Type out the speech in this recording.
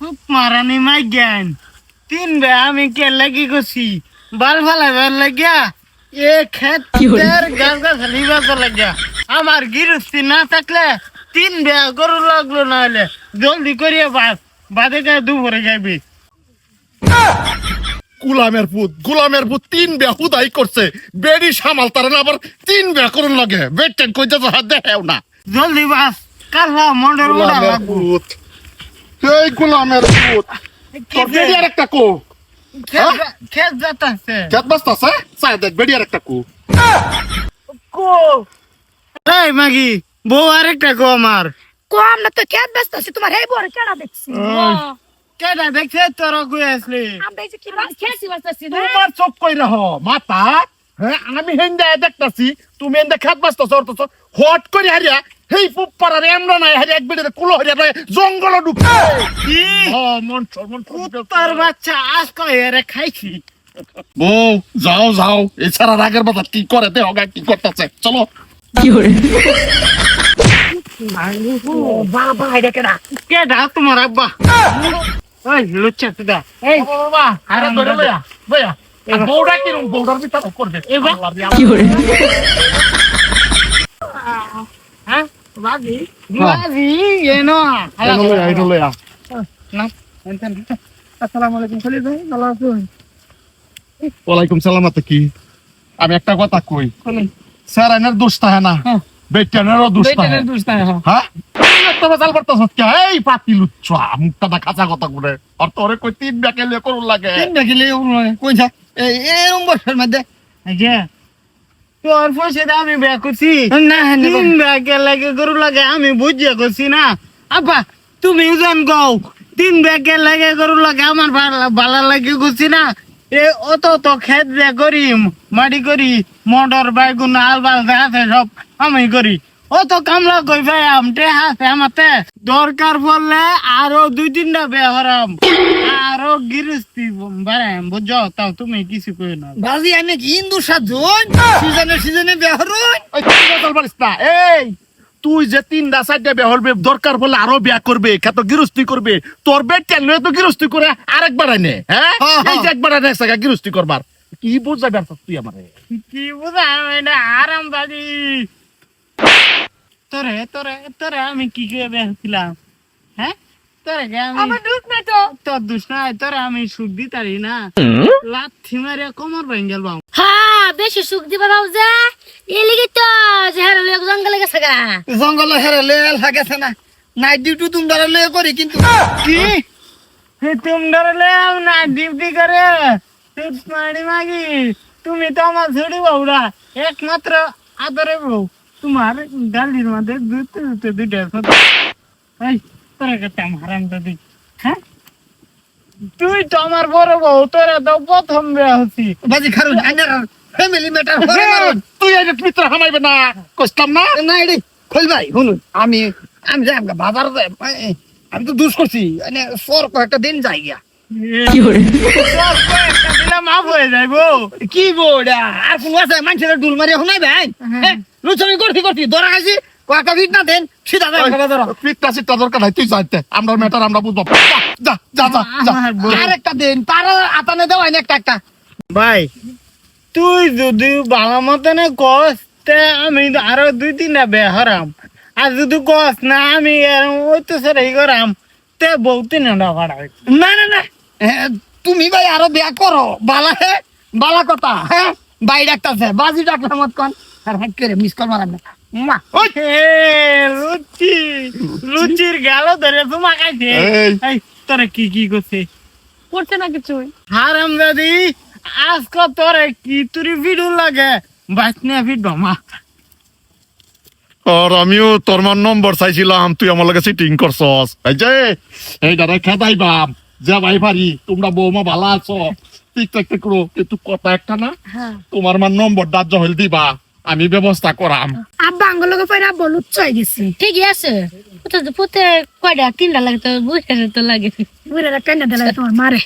Soup মারানি মাই জ্ঞান। তিন বে আমি কে লাগি গছি বাল ফালা বের লাগিয়া এ গাছ গাছ লিবাস লাগিয়া। আমার গিরস্তি না থাকলে তিন বে গরু লাগল না হলে জলদি করিয়া বাস বাদে যায় দুপুরে যাবি গুলামের পুত গুলামের পুত তিন বিয়া হুদাই করছে। বেড়ি সামাল তার আবার তিন বিয়া করুন লাগে। বেটেন কই যা হাত দেখাও না। জলদি বাস কালা মন্ডল পুত। এই গুলামের পুত তোর বেড়ি আর একটা কো খেত যাতাছে কেত বাস্তাছে চাই দেখ বেড়ি আর একটা কো কো এই মাগি বউ আরেকটা কো আমার। কম না তো খেত ব্যস্ত আছি তোমার এই বড় কেডা দেখছি? কেটা দেখছে তোর কই আসলি? আমরা এই যে কি মাছ খেয়েছি বাস্তাছি তোমার চোখ কই রহ? মাথা হ্যাঁ আমি হেন্দা দেখতাছি তুমি হেন্দা খাত বাস্তাছ অর্থ হট করে হারিয়া হেই পুপ পাড়ার এমরা নাই হারিয়া এক বেড়ে কুলো হারিয়া রয়ে জঙ্গল ঢুকে কি? মন মন তোর বাচ্চা আজ এরে খাইছি? বউ যাও যাও এছাড়া রাগের মাথা কি করে দেহ গা কি করতেছে? চলো। বাবা এটা কেডা? কেটা তোমার আব্বা? ওই লুচ্চা তুদা। এই বাবা আরে ধরে লয়া বয়া বউটা কিরম? বউটার করবে। হ্যাঁ? বাজি বাজি এনো লয়া না। আসসালামু আলাইকুম খলিল ভাই ভালো আছেন? ওয়ালাইকুম সালাম আতে কি? আমি একটা কথা কই। স্যার এনের দোষ থাকে না। হ্যাঁ। বেটানেরও দোষ থাকে দুষ্টা হ্যাঁ। হ্যাঁ? একটা বাজাল করতেছ এই পাতি লুচ্ছা মুখটা দা খাঁচা কথা করে আর তোরে কই তিন ব্যাকে লিয়ে করুন লাগে? তিন ব্যাকে দেখিলে কইছা এরম বছর মধ্যে। তোর পয়সা আমি বিয়া করছি। না ব্যাগে লাগে গরু লাগে আমি বুঝিয়া করছি না। আব্বা তুমি জান গাও তিন ব্যাগে লাগে গরু লাগে আমার ভালো- লাগে করছি না। এ অত তো খেত বে করি মাটি করি মটর বাইগুন আল বাল যা আছে সব আমি করি। অত কামলা কই ভাই আমটে হাতে আমাতে দরকার পড়লে আরও দুই তিনটা বিয়া হরাম। আরও গিরস্তি বাড়াম বুঝছ? তাও তুমি কিছু কই না। বাজি আনে কি হিন্দু সাজন সিজনে সিজনে বেহরুন ওই তুই পারিস না এই তুই যে তিনটা চারটা বিয়া হরবে দরকার পড়লে আরও বিয়া করবে কত গৃহস্থী করবে। তোর বেট লয়ে তো গৃহস্থী করে আরেকবার আনে হ্যাঁ? হ্যাঁ, হ্যাঁ। এই যে একবার আনে একসাথে গৃহস্থী করবার। কি বুঝাবে তুই আমারে? কি আরাম বাজি তোরে তোরে তোরে আমি কি করে বেরছিলাম হ্যাঁ? তোরে আমি আমার দুধ না তো। তোর দুষ নাই তোরে আমি সুখ দিতারি না। লাথি মারে কোমর ভেঙে গেল হ্যাঁ বেশি সুখ দিবা এলিগে তো জেহার লোক জঙ্গলে গেছে গা। জঙ্গল হেরে লেল হাগেছে না। নাইট ডিউটি তুমি ধরে লয়ে করি কিন্তু। কি? হে তুমি ধরলে না ডিউটি করে। তুই মারি মাগি। তুমি তো আমার ছোড়ি বউরা। একমাত্র আদরে বউ। তোমার গালির মধ্যে দুতে দুতে দুইটা। এই তোরা কাছে আমার হারাম দাদি হ্যাঁ? তুই তো আমার বড় বউ তোরা তো প্রথম বিয়া হচ্ছি বাজি খারুন আইনার ফ্যামিলি ম্যাটার করে মারুন তুই এই মিত্র হামাইবে না কইতাম না? না এডি খোল ভাই শুনুন আমি আমি যাই আমরা বাজার যাই আমি তো দুষ করছি মানে সর কয়েকটা দিন যাই গিয়া। কি করে দিলে মাফ হয়ে যাইবো কি বোড়া আর কোন আছে? মানুষের ডুল মারি ভাই? লুচমি করছি করছি। ধরা খাইছি কয়েকটা ভিট না দেন সিধা যাই বাজার সিটটা দরকার নাই তুই যাইতে আমরা ম্যাটার আমরা বুঝব। যা যা যা যা আমার বউ। আর একটা দিন তার আতানে একটা একটা। ভাই তুই যদি ভালো মতনে কস তে আমি আরও দুই তিনটা বে হরাম আর যদি কস না আমি ওই তো সেটাই করাম তে বউ তিনটা ভাড়া না না না। এ, তুমি ভাই আরও বিয়া করো। বালা হে বালা কথা হ্যাঁ বাই ডাক্তারছে বাজি ডাক্তার মত কোন আর হাত করে মিস কল মারান না। মা ওই লুচি লুচির গেল ধরে তোমা খাইছে। এই। তোরে কি কি করছে? করছে না কিছুই। হারাম দাদি আজকে তোরে কি তুরি ভিডিও লাগে? বাঁচনে ভিড মা। আর আমিও তোর মান নম্বর চাইছিলাম তুই আমার লগে সিটিং করছস। এই যে এই দাদা খেদাই বাপ যা ভাই পারি তোমরা বৌমা ভালো আছো? ঠিক করো কিন্তু কথা একটা না হ্যাঁ। তোমার মান নম্বর দাজ্য হইল দিবা আমি ব্যবস্থা করাম। আব্বা আঙ্গুলকে পয়রা বলুত চাই গেছে। ঠিকই আছে। পুতে পুতে কয়টা তিনটা লাগে তো বুঝে তো লাগে। বুড়ে কেন দিলে তোমার মারে।